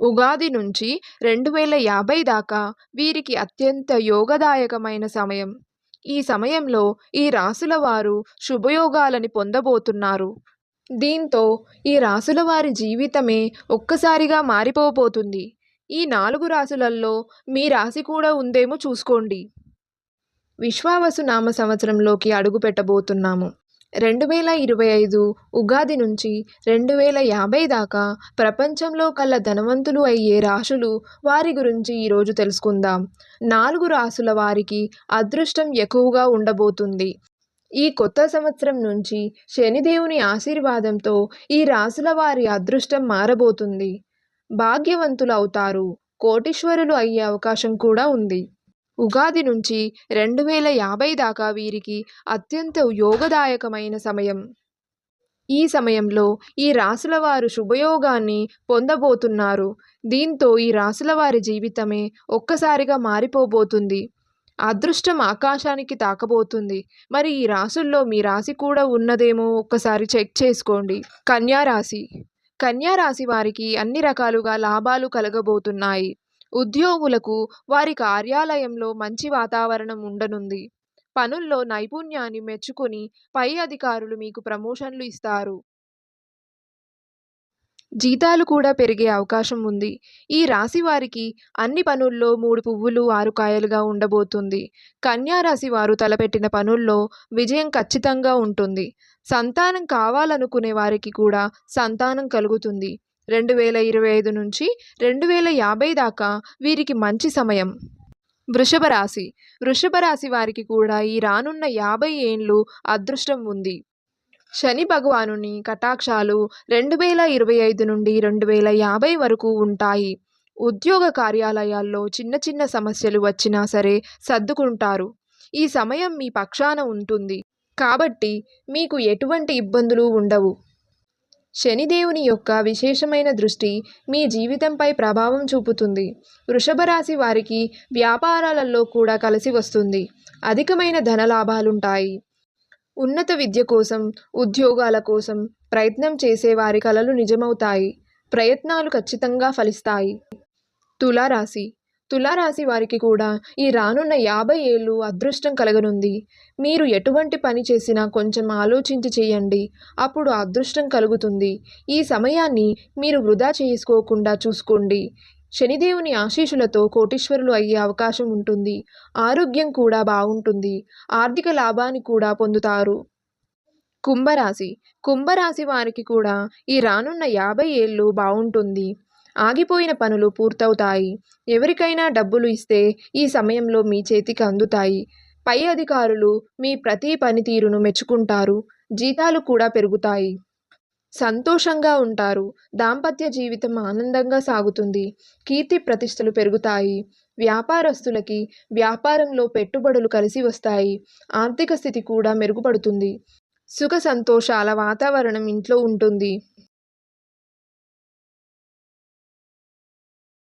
ఉగాది నుంచి రెండు వేల యాభై దాకా వీరికి అత్యంత యోగదాయకమైన సమయం. ఈ సమయంలో ఈ రాసుల వారు శుభయోగాలని పొందబోతున్నారు. దీంతో ఈ రాసుల వారి జీవితమే ఒక్కసారిగా మారిపోబోతుంది. ఈ నాలుగు రాసులల్లో మీ రాశి కూడా ఉందేమో చూసుకోండి. విశ్వావసు నామ సంవత్సరంలోకి అడుగు పెట్టబోతున్నాము రెండు వేల ఇరవై ఐదు ఉగాది నుంచి రెండు వేల యాభై దాకా ప్రపంచంలో కల్లా ధనవంతులు అయ్యే రాశులు వారి గురించి ఈరోజు తెలుసుకుందాం. నాలుగు రాసుల వారికి అదృష్టం ఎక్కువగా ఉండబోతుంది. ఈ కొత్త సంవత్సరం నుంచి శనిదేవుని ఆశీర్వాదంతో ఈ రాసుల వారి అదృష్టం మారబోతుంది. భాగ్యవంతులు అవుతారు. కోటీశ్వరులు అయ్యే అవకాశం కూడా ఉంది. ఉగాది నుంచి రెండు వేల యాభై దాకా వీరికి అత్యంత యోగదాయకమైన సమయం. ఈ సమయంలో ఈ రాసుల వారు శుభయోగాన్ని పొందబోతున్నారు. దీంతో ఈ రాసుల వారి జీవితమే ఒక్కసారిగా మారిపోబోతుంది. అదృష్టం ఆకాశానికి తాకబోతుంది. మరి ఈ రాసుల్లో మీ రాశి కూడా ఉన్నదేమో ఒక్కసారి చెక్ చేసుకోండి. కన్యా రాశి. కన్యా రాశి వారికి అన్ని రకాలుగా లాభాలు కలగబోతున్నాయి. ఉద్యోగులకు వారి కార్యాలయంలో మంచి వాతావరణం ఉండనుంది. పనుల్లో నైపుణ్యాన్ని మెచ్చుకొని పై అధికారులు మీకు ప్రమోషన్లు ఇస్తారు. జీతాలు కూడా పెరిగే అవకాశం ఉంది. ఈ రాశి వారికి అన్ని పనుల్లో మూడు పువ్వులు ఆరు కాయలుగా ఉండబోతుంది. కన్యా రాశి వారు తలపెట్టిన పనుల్లో విజయం ఖచ్చితంగా ఉంటుంది. సంతానం కావాలనుకునే వారికి కూడా సంతానం కలుగుతుంది. రెండు వేల ఇరవై ఐదు నుంచి రెండు వేల యాభై దాకా వీరికి మంచి సమయం. వృషభ రాశి. వృషభ రాశి వారికి కూడా ఈ రానున్న యాభై ఏండ్లు అదృష్టం ఉంది. శని భగవానుని కటాక్షాలు రెండు వేల ఇరవై ఐదు నుండి రెండు వేల యాభై వరకు ఉంటాయి. ఉద్యోగ కార్యాలయాల్లో చిన్న చిన్న సమస్యలు వచ్చినా సరే సర్దుకుంటారు. ఈ సమయం మీ పక్షాన ఉంటుంది. కాబట్టి మీకు ఎటువంటి ఇబ్బందులు ఉండవు. శనిదేవుని యొక్క విశేషమైన దృష్టి మీ జీవితంపై ప్రభావం చూపుతుంది. వృషభ రాశి వారికి వ్యాపారాలలో కూడా కలిసి వస్తుంది. అధికమైన ధనలాభాలుంటాయి ఉన్నత విద్య కోసం ఉద్యోగాల కోసం ప్రయత్నం చేసే వారి కలలు నిజమవుతాయి. ప్రయత్నాలు ఖచ్చితంగా ఫలిస్తాయి. తులారాశి తులారాశి వారికి కూడా ఈ రానున్న యాభై ఏళ్ళు అదృష్టం కలగనుంది. మీరు ఎటువంటి పని చేసినా కొంచెం ఆలోచించి చేయండి. అప్పుడు అదృష్టం కలుగుతుంది. ఈ సమయాన్ని మీరు వృధా చేసుకోకుండా చూసుకోండి. శనిదేవుని ఆశీషులతో కోటీశ్వరులు అయ్యే అవకాశం ఉంటుంది. ఆరోగ్యం కూడా బాగుంటుంది. ఆర్థిక లాభాన్ని కూడా పొందుతారు. కుంభరాశి. కుంభరాశి వారికి కూడా ఈ రానున్న యాభై ఏళ్ళు బాగుంటుంది. ఆగిపోయిన పనులు పూర్తవుతాయి. ఎవరికైనా డబ్బులు ఇస్తే ఈ సమయంలో మీ చేతికి అందుతాయి. పై అధికారులు మీ ప్రతి పనితీరును మెచ్చుకుంటారు. జీతాలు కూడా పెరుగుతాయి. సంతోషంగా ఉంటారు. దాంపత్య జీవితం ఆనందంగా సాగుతుంది. కీర్తి ప్రతిష్టలు పెరుగుతాయి. వ్యాపారస్తులకి వ్యాపారంలో పెట్టుబడులు కలిసి వస్తాయి. ఆర్థిక స్థితి కూడా మెరుగుపడుతుంది. సుఖ సంతోషాల వాతావరణం ఇంట్లో ఉంటుంది.